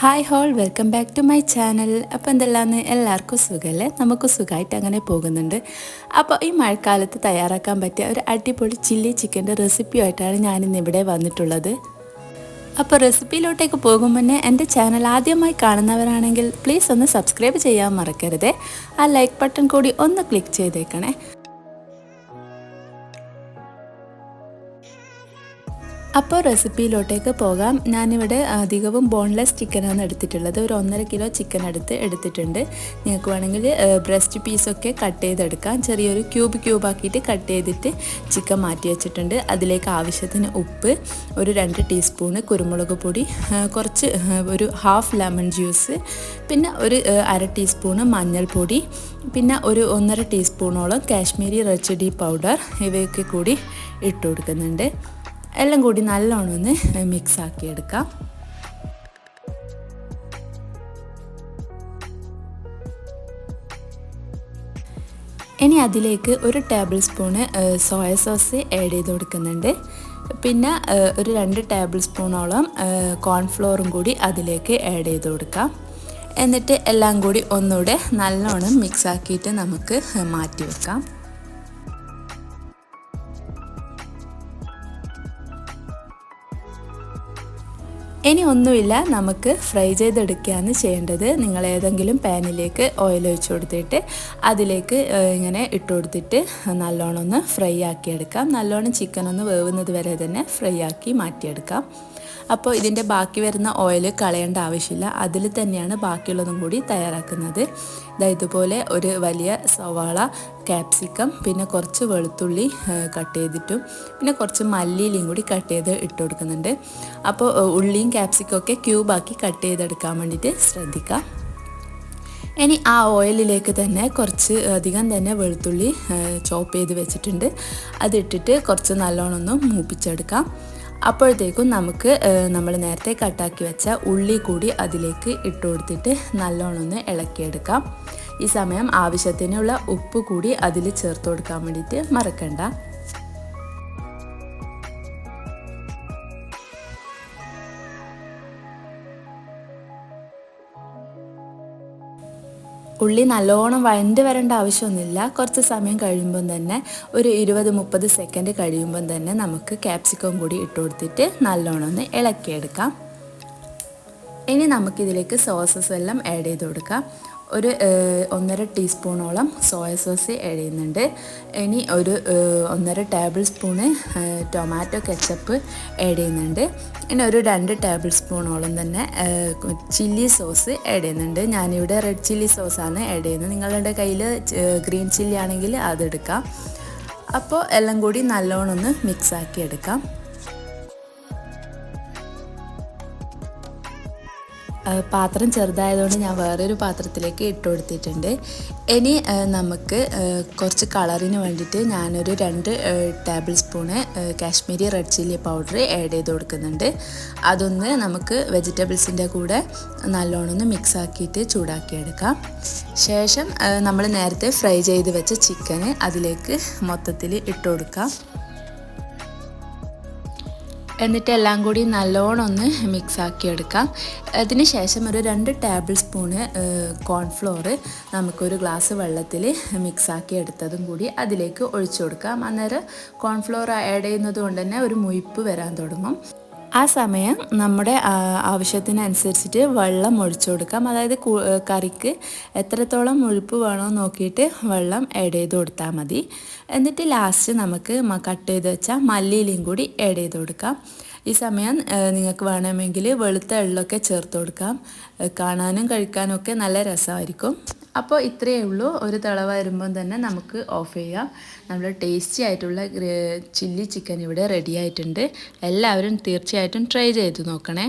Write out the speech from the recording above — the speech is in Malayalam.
Hi all welcome back to my channel അപ്പോൾ എന്തെല്ലാന്ന് എല്ലാവർക്കും സുഖമല്ലേ നമുക്ക് സുഖമായിട്ട് അങ്ങനെ പോകുന്നുണ്ട്. അപ്പോൾ ഈ മഴക്കാലത്ത് തയ്യാറാക്കാൻ പറ്റിയ ഒരു അടിപൊളി ചില്ലി ചിക്കന്റെ റെസിപ്പിയായിട്ടാണ് ഞാനിന്ന് ഇവിടെ വന്നിട്ടുള്ളത്. അപ്പോൾ റെസിപ്പിയിലോട്ടേക്ക് പോകും മുന്നേ എന്റെ ചാനൽ ആദ്യമായി കാണുന്നവരാണെങ്കിൽ പ്ലീസ് ഒന്ന് സബ്സ്ക്രൈബ് ചെയ്യാൻ മറക്കരുത്. ആ ലൈക്ക് ബട്ടൺ കൂടി ഒന്ന് ക്ലിക്ക് ചെയ്തേക്കണേ. അപ്പോൾ റെസിപ്പിയിലോട്ടേക്ക് പോകാം. ഞാനിവിടെ അധികവും ബോൺലെസ് ചിക്കനാണ് എടുത്തിട്ടുള്ളത്. ഒരു ഒന്നര കിലോ ചിക്കൻ എടുത്ത് എടുത്തിട്ടുണ്ട്. നിങ്ങൾക്ക് വേണമെങ്കിൽ ബ്രസ്റ്റ് പീസൊക്കെ കട്ട് ചെയ്തെടുക്കാം. ചെറിയൊരു ക്യൂബ് ക്യൂബാക്കിയിട്ട് കട്ട് ചെയ്തിട്ട് ചിക്കൻ മാറ്റി വെച്ചിട്ടുണ്ട്. അതിലേക്ക് ആവശ്യത്തിന് ഉപ്പ് ഒരു രണ്ട് ടീസ്പൂണ് കുരുമുളക് പൊടി കുറച്ച് ഒരു ഹാഫ് ലെമൺ ജ്യൂസ് പിന്നെ ഒരു അര ടീസ്പൂണ് മഞ്ഞൾപ്പൊടി പിന്നെ ഒരു ഒന്നര ടീസ്പൂണോളം കാശ്മീരി റെഡ് പൗഡർ ഇവയൊക്കെ കൂടി ഇട്ട് കൊടുക്കുന്നുണ്ട്. എല്ലാം കൂടി നല്ലോണം ഒന്ന് മിക്സ് ആക്കി എടുക്കാം. ഇനി അതിലേക്ക് ഒരു table spoon soya sauce add ചെയ്ത് കൊടുക്കുന്നുണ്ട്. പിന്നെ ഒരു രണ്ട് ടേബിൾ സ്പൂണോളം കോൺഫ്ലോറും കൂടി അതിലേക്ക് ആഡ് ചെയ്ത് കൊടുക്കാം. എന്നിട്ട് എല്ലാം കൂടി ഒന്നുകൂടെ നല്ലോണം മിക്സ് ആക്കിയിട്ട് നമുക്ക് മാറ്റി വെക്കാം. ഇനി ഒന്നുമില്ല നമുക്ക് ഫ്രൈ ചെയ്തെടുക്കുകയാണ് ചെയ്യേണ്ടത്. നിങ്ങൾ ഏതെങ്കിലും പാനിലേക്ക് ഓയിൽ ഒഴിച്ച് കൊടുത്തിട്ട് അതിലേക്ക് ഇങ്ങനെ ഇട്ട് കൊടുത്തിട്ട് നല്ലോണം ഒന്ന് ഫ്രൈ ആക്കിയെടുക്കാം. നല്ലോണം ചിക്കൻ ഒന്ന് വേവുന്നത് വരെ തന്നെ ഫ്രൈ ആക്കി മാറ്റിയെടുക്കാം. അപ്പോൾ ഇതിന്റെ ബാക്കി വരുന്ന ഓയിൽ കളയേണ്ട ആവശ്യമില്ല. അതിൽ തന്നെയാണ് ബാക്കിയുള്ളതും കൂടി തയ്യാറാക്കുന്നത്. ഇതാ ഇതുപോലെ ഒരു വലിയ സവാള ക്യാപ്സിക്കം പിന്നെ കുറച്ച് വെളുത്തുള്ളി കട്ട് ചെയ്തിട്ടും പിന്നെ കുറച്ച് മല്ലിയിലും കൂടി കട്ട് ചെയ്ത് ഇട്ട് കൊടുക്കുന്നുണ്ട്. അപ്പോൾ ഉള്ളിയും ക്യാപ്സിക്കം ഒക്കെ ക്യൂബാക്കി കട്ട് ചെയ്തെടുക്കാൻ വേണ്ടിയിട്ട് ശ്രദ്ധിക്കാം. ഇനി ആ ഓയിലിലേക്ക് തന്നെ കുറച്ച് അധികം തന്നെ വെളുത്തുള്ളി ചോപ്പ് ചെയ്ത് വെച്ചിട്ടുണ്ട്. അതിട്ടിട്ട് കുറച്ച് നല്ലോണം ഒന്ന് മൂപ്പിച്ചെടുക്കാം. അപ്പോഴത്തേക്കും നമുക്ക് നമ്മൾ നേരത്തെ കട്ടാക്കി വെച്ച ഉള്ളി കൂടി അതിലേക്ക് ഇട്ട് കൊടുത്തിട്ട് നല്ലോണം ഒന്ന് ഇളക്കിയെടുക്കാം. ഈ സമയം ആവശ്യത്തിനുള്ള ഉപ്പ് കൂടി അതിൽ ചേർത്ത് കൊടുക്കാൻ വേണ്ടിയിട്ട് മറക്കണ്ട. ഉള്ളി നല്ലോണം വഴണ്ട് വരേണ്ട ആവശ്യമൊന്നുമില്ല. കുറച്ച് സമയം കഴിയുമ്പം തന്നെ ഒരു ഇരുപത് മുപ്പത് സെക്കൻഡ് കഴിയുമ്പം തന്നെ നമുക്ക് ക്യാപ്സിക്കം കൂടി ഇട്ട് കൊടുത്തിട്ട് നല്ലോണം ഒന്ന് ഇളക്കിയെടുക്കാം. ഇനി നമുക്കിതിലേക്ക് സോസസ് എല്ലാം ആഡ് ചെയ്ത് കൊടുക്കാം. ഒരു ഒന്നര ടീസ്പൂണോളം സോയ സോസ് ആഡ് ചെയ്യുന്നുണ്ട്. ഇനി ഒരു ഒന്നര table spoon tomato ketchup add ചെയ്യുന്നുണ്ട്. ഇനി ഒരു രണ്ട് ടേബിൾ സ്പൂണോളം തന്നെ ചില്ലി സോസ് ആഡ് ചെയ്യുന്നുണ്ട്. ഞാനിവിടെ റെഡ് ചില്ലി സോസാണ് ആഡ് ചെയ്യുന്നത്. നിങ്ങളുടെ കയ്യിൽ ഗ്രീൻ ചില്ലി ആണെങ്കിൽ അതെടുക്കാം അപ്പോൾ എല്ലാം കൂടി നല്ലോണം ഒന്ന് മിക്സ് ആക്കി എടുക്കാം. പാത്രം ചെറുതായതുകൊണ്ട് ഞാൻ വേറൊരു പാത്രത്തിലേക്ക് ഇട്ട് കൊടുത്തിട്ടുണ്ട്. ഇനി നമുക്ക് കുറച്ച് കളറിന് വേണ്ടിയിട്ട് ഞാനൊരു രണ്ട് table spoon Kashmiri red chilli powder add ചെയ്ത് കൊടുക്കുന്നുണ്ട്. അതൊന്ന് നമുക്ക് വെജിറ്റബിൾസിന്റെ കൂടെ നല്ലോണം മിക്സ് ആക്കിയിട്ട് ചൂടാക്കിയെടുക്കാം. ശേഷം നമ്മൾ നേരത്തെ ഫ്രൈ ചെയ്ത് വെച്ച ചിക്കന് അതിലേക്ക് മൊത്തത്തിൽ ഇട്ട് കൊടുക്കാം. എന്നിട്ട് എല്ലാം കൂടി നല്ലോണം ഒന്ന് മിക്സ് ആക്കി എടുക്കാം. അതിന് ശേഷം ഒരു രണ്ട് ടേബിൾ സ്പൂണ് കോൺഫ്ലോർ നമുക്കൊരു ഗ്ലാസ് വെള്ളത്തിൽ മിക്സ് ആക്കി എടുത്തതും കൂടി അതിലേക്ക് ഒഴിച്ചു കൊടുക്കാം. അന്നേരം കോൺഫ്ലോർ ആഡ് ചെയ്യുന്നത് കൊണ്ട് തന്നെ ഒരു മുയിപ്പ് വരാൻ തുടങ്ങും. ആ സമയം നമ്മുടെ ആവശ്യത്തിനനുസരിച്ചിട്ട് വെള്ളം ഒഴിച്ചു കൊടുക്കാം. അതായത് കറിക്ക് എത്രത്തോളം മുഴുപ്പ് വേണോ നോക്കിയിട്ട് വെള്ളം ആഡ് ചെയ്ത് കൊടുത്താൽ മതി. എന്നിട്ട് ലാസ്റ്റ് നമുക്ക് കട്ട് ചെയ്ത് വെച്ചാൽ മല്ലിയിലും കൂടി ആഡ് ചെയ്ത് കൊടുക്കാം. ഈ സമയം നിങ്ങൾക്ക് വേണമെങ്കിൽ വെളുത്ത എള്ളൊക്കെ ചേർത്ത് കൊടുക്കാം. കാണാനും കഴിക്കാനും ഒക്കെ നല്ല രസമായിരിക്കും. അപ്പോൾ ഇത്രയേ ഉള്ളൂ. ഒരു തിള വരുമ്പം തന്നെ നമുക്ക് ഓഫ് ചെയ്യാം. നമ്മുടെ ടേസ്റ്റി ആയിട്ടുള്ള ചില്ലി ചിക്കൻ ഇവിടെ റെഡി ആയിട്ടുണ്ട്. എല്ലാവരും തീർച്ചയായിട്ടും ട്രൈ ചെയ്ത് നോക്കണേ.